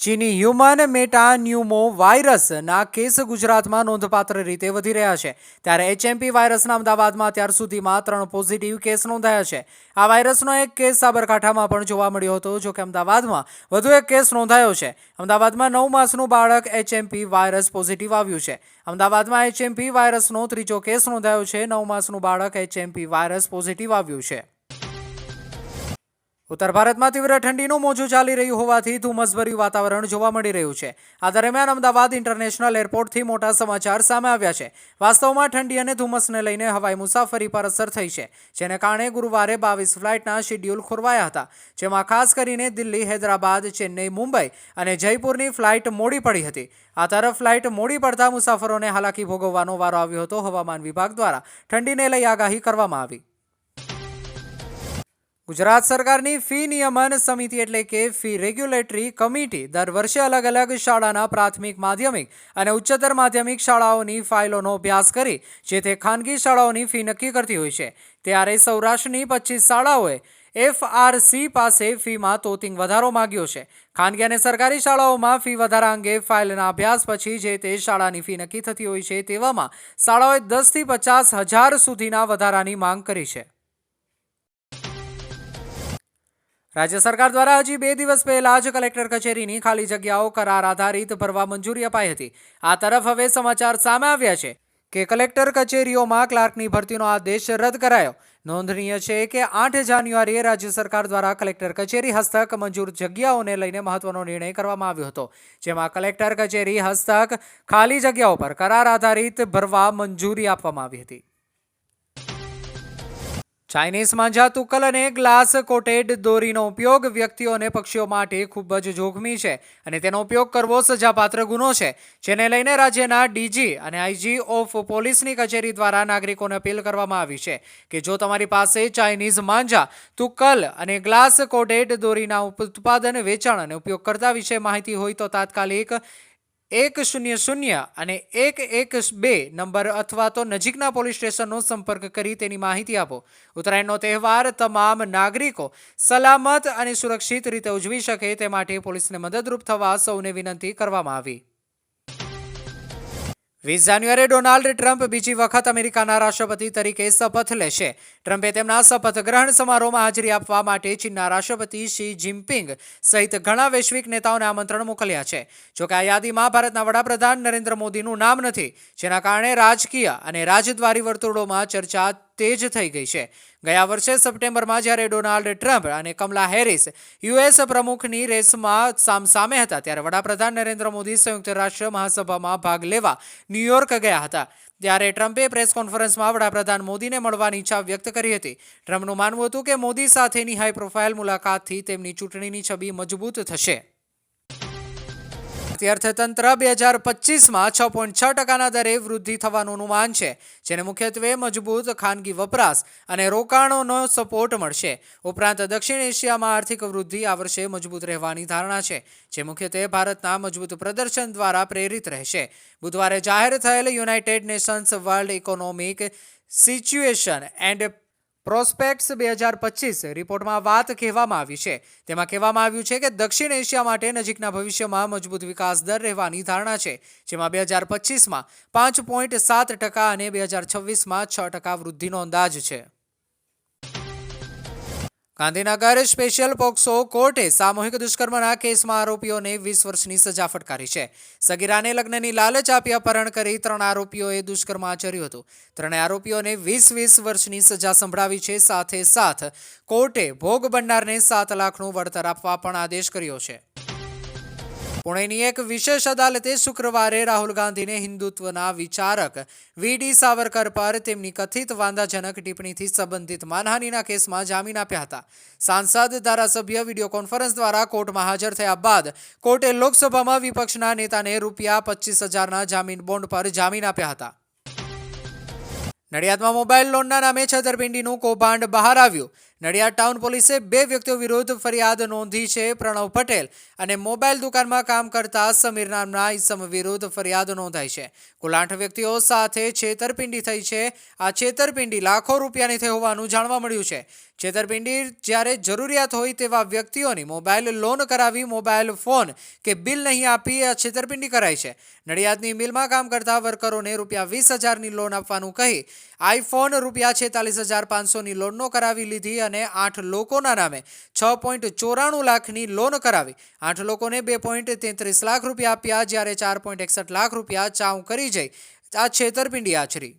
ચીની હ્યુમન મેટાન્યુમો વાયરસના કેસ ગુજરાતમાં નોંધપાત્ર રીતે વધી રહ્યા છે. ત્યારે એચએમપી વાયરસના અમદાવાદમાં અત્યાર સુધીમાં ત્રણ પોઝિટિવ કેસ નોંધાયા છે. આ વાયરસનો એક કેસ સાબરકાંઠામાં પણ જોવા મળ્યો હતો, જો કે અમદાવાદમાં વધુ એક કેસ નોંધાયો છે. અમદાવાદમાં નવ માસનું બાળક એચએમપી વાયરસ પોઝિટિવ આવ્યું છે. અમદાવાદમાં એચએમપી વાયરસનો ત્રીજો કેસ નોંધાયો છે. નવ માસનું બાળક એચએમપી વાયરસ પોઝિટિવ આવ્યું છે. ઉત્તર ભારતમાં તીવ્ર ઠંડીનું મોજું ચાલી રહ્યું હોવાથી ધુમ્મસભર્યું વાતાવરણ જોવા મળી રહ્યું છે. આ દરમિયાન અમદાવાદ ઇન્ટરનેશનલ એરપોર્ટથી મોટા સમાચાર સામે આવ્યા છે. વાસ્તવમાં ઠંડી અને ધુમ્મસને લઈને હવાઈ મુસાફરી પર અસર થઈ છે, જેને કારણે ગુરુવારે બાવીસ ફ્લાઇટના શેડ્યુલ ખોરવાયા હતા, જેમાં ખાસ કરીને દિલ્હી, હૈદરાબાદ, ચેન્નઈ, મુંબઈ અને જયપુરની ફ્લાઇટ મોડી પડી હતી. આ તરફ ફ્લાઇટ મોડી પડતા મુસાફરોને હાલાકી ભોગવવાનો વારો આવ્યો હતો. હવામાન વિભાગ દ્વારા ઠંડીને લઈ આગાહી કરવામાં આવી. ગુજરાત સરકારની ફી નિયમન સમિતિ એટલે કે ફી રેગ્યુલેટરી કમિટી દર વર્ષે અલગ અલગ શાળાના પ્રાથમિક માધ્યમિક અને ઉચ્ચતર માધ્યમિક શાળાઓની ફાઇલોનો અભ્યાસ કરી જે તે ખાનગી શાળાઓની ફી નક્કી કરતી હોય છે. ત્યારે સૌરાષ્ટ્રની પચીસ શાળાઓએ એફઆરસી પાસે ફીમાં તોતિંગ વધારો માગ્યો છે. ખાનગી અને સરકારી શાળાઓમાં ફી વધારા અંગે ફાઇલના અભ્યાસ પછી જે તે શાળાની ફી નક્કી થતી હોય છે તેવામાં શાળાઓએ દસથી પચાસ હજાર સુધીના વધારાની માંગ કરી છે. રાજ્ય સરકાર દ્વારા હજી બે દિવસ પહેલા જ કલેક્ટર કચેરીની ખાલી જગ્યાઓ કરાર આધારિત ભરવા મંજૂરી અપાઈ હતી. આ તરફ હવે સમાચાર સામે આવ્યા છે કે કલેક્ટર કચેરીઓમાં ક્લાર્કની ભરતીનો આદેશ રદ કરાયો. નોંધનીય છે કે આઠ જાન્યુઆરીએ રાજ્ય સરકાર દ્વારા કલેક્ટર કચેરી હસ્તક મંજૂર જગ્યાઓને લઈને મહત્વનો નિર્ણય કરવામાં આવ્યો હતો. જેમાં કલેક્ટર કચેરી હસ્તક ખાલી જગ્યાઓ પર કરાર આધારિત ભરવા મંજૂરી આપવામાં આવી હતી. ચાઇનીઝ માંજા તુકલ અને ગ્લાસ કોટેડ દોરીનો ઉપયોગ વ્યક્તિઓ અને પક્ષીઓ માટે ખૂબ જ જોખમી છે અને તેનો ઉપયોગ કરવો સજાપાત્ર ગુનો છે. જેને લઈને રાજ્યના ડીજી અને આઈજી ઓફ પોલીસની કચેરી દ્વારા નાગરિકોને અપીલ કરવામાં આવી છે કે જો તમારી પાસે ચાઇનીઝ માંજા તુક્કલ અને ગ્લાસ કોટેડ દોરીના ઉત્પાદન વેચાણ અને ઉપયોગ કરતા વિશે માહિતી હોય તો તાત્કાલિક એક શૂન્ય શૂન્ય અને એક એક બે નંબર અથવા તો નજીકના પોલીસ સ્ટેશનનો સંપર્ક કરી તેની માહિતી આપો. ઉત્તરાયણનો તહેવાર તમામ નાગરિકો સલામત અને સુરક્ષિત રીતે ઉજવી શકે તે માટે પોલીસને મદદરૂપ થવા સૌને વિનંતી કરવામાં આવી. વીસ જાન્યુઆરીએ ડોનાલ્ડ ટ્રમ્પ બીજી વખત અમેરિકાના રાષ્ટ્રપતિ તરીકે શપથ લેશે. ટ્રમ્પે તેમના શપથ ગ્રહણ સમારોહમાં હાજરી આપવા માટે ચીનના રાષ્ટ્રપતિ શી જિનપિંગ સહિત ઘણા વૈશ્વિક નેતાઓને આમંત્રણ મોકલ્યા છે. જોકે આ યાદીમાં ભારતના વડાપ્રધાન નરેન્દ્ર મોદીનું નામ નથી, જેના કારણે રાજકીય અને રાજદ્વારી વર્તુળોમાં ચર્ચા તેજ થઈ ગઈ છે. ગયા વર્ષે સપ્ટેમ્બરમાં જ્યારે ડોનાલ્ડ ટ્રમ્પ અને કમલા હેરિસ યુએસ પ્રમુખની રેસમાં સામસામે હતા, ત્યારે વડાપ્રધાન નરેન્દ્ર મોદી સંયુક્ત રાષ્ટ્ર મહાસભામાં ભાગ લેવા ન્યૂયોર્ક ગયા હતા. ત્યારે ટ્રમ્પે પ્રેસ કોન્ફરન્સમાં વડાપ્રધાન મોદીને મળવાની ઈચ્છા વ્યક્ત કરી હતી. ટ્રમ્પનું માનવું હતું કે મોદી સાથેની હાઈ પ્રોફાઇલ મુલાકાતથી તેમની ચૂંટણીની છબી મજબૂત થશે. ભારતીય અર્થતંત્ર બે હજાર પચીસમાં છ પોઈન્ટ છ ટકાના દરે વૃદ્ધિ થવાનું અનુમાન છે, જેને મુખ્યત્વે મજબૂત ખાનગી વપરાશ અને રોકાણોનો સપોર્ટ મળશે. ઉપરાંત દક્ષિણ એશિયામાં આર્થિક વૃદ્ધિ આ વર્ષે મજબૂત રહેવાની ધારણા છે, જે મુખ્યત્વે ભારતના મજબૂત પ્રદર્શન દ્વારા પ્રેરિત રહેશે. બુધવારે જાહેર થયેલ United Nations world economic situation and prospects બે હજાર પચીસ રિપોર્ટમાં વાત કહેવામાં આવી છે. તેમાં કહેવામાં આવ્યું છે કે દક્ષિણ એશિયા માટે નજીકના ભવિષ્યમાં મજબૂત વિકાસ દર રહેવાની ધારણા છે, જેમાં બે હજાર પચીસમાં પાંચ પોઈન્ટ સાત ટકા અને બે હજાર છવ્વીસમાં છ ટકા વૃદ્ધિનો અંદાજ છે. ગાંધીનગર સ્પેશિયલ પોક્સો કોર્ટે સામૂહિક દુષ્કર્મના કેસમાં આરોપીઓને વીસ વર્ષની સજા ફટકારી છે. સગીરાને લગ્નની લાલચ આપી અપહરણ કરી ત્રણ આરોપીઓએ દુષ્કર્મ આચર્યું હતું. ત્રણેય આરોપીઓને વીસ વીસ વર્ષની સજા સંભળાવી છે. સાથે સાથ કોર્ટે ભોગ બનનારને સાત લાખનું વળતર આપવા પણ આદેશ કર્યો છે. પુણેની એક વિશેષ અદાલતે શુક્રવારે રાહુલ ગાંધીને હિન્દુત્વના વિચારક વીડી સાવરકર પર તેમની કથિત વાંધાજનક ટિપ્પણીથી સંબંધિત માનહાનિના કેસમાં જામીન આપ્યા હતા. સાંસદ, ધારાસભ્ય, વીડિયો કોન્ફરન્સ દ્વારા કોર્ટમાં હાજર થયા બાદ કોર્ટે લોકસભામાં વિપક્ષના નેતાને રૂપિયા પચીસ હજારના જામીન બોન્ડ પર જામીન આપ્યા હતા. નડિયાદમાં મોબાઈલ લોનના નામે છેતરપિંડીનું કૌભાંડ બહાર આવ્યું. નડિયાદ ટાઉન પોલીસે બે વ્યક્તિઓ વિરુદ્ધ ફરિયાદ નોંધી છે પ્રણવ પટેલ અને મોબાઈલ દુકાનમાં કામ કરતા સમીર નામના ઇસમ વિરુદ્ધ ફરિયાદ નોંધાઈ છે. કુલ આઠ વ્યક્તિઓ સાથે છેતરપિંડી થઈ છે. આ છેતરપિંડી લાખો રૂપિયાની થઈ હોવાનું જાણવા મળ્યું છે. છેતરપિંડી જ્યારે જરૂરિયાત હોય તેવા વ્યક્તિઓની મોબાઈલ લોન કરાવી મોબાઈલ ફોન કે બિલ નહીં આપી આ છેતરપિંડી કરાઈ છે. નડિયાદની મિલમાં કામ કરતા વર્કરોને રૂપિયા વીસ હજારની લોન આપવાનું કહી આઈફોન રૂપિયા છેતાલીસ હજાર પાંચસોની લોનનો કરાવી લીધી અને આઠ લોકોના નામે છ પોઈન્ટ ચોરાણું લાખની લોન કરાવી. આઠ લોકોને બે પોઈન્ટ તેત્રીસ લાખ રૂપિયા આપ્યા. જ્યારે ચાર પોઈન્ટ એકસઠ લાખ રૂપિયા ચાઉ કરી જઈ. આ છેતરપિંડી આચરી.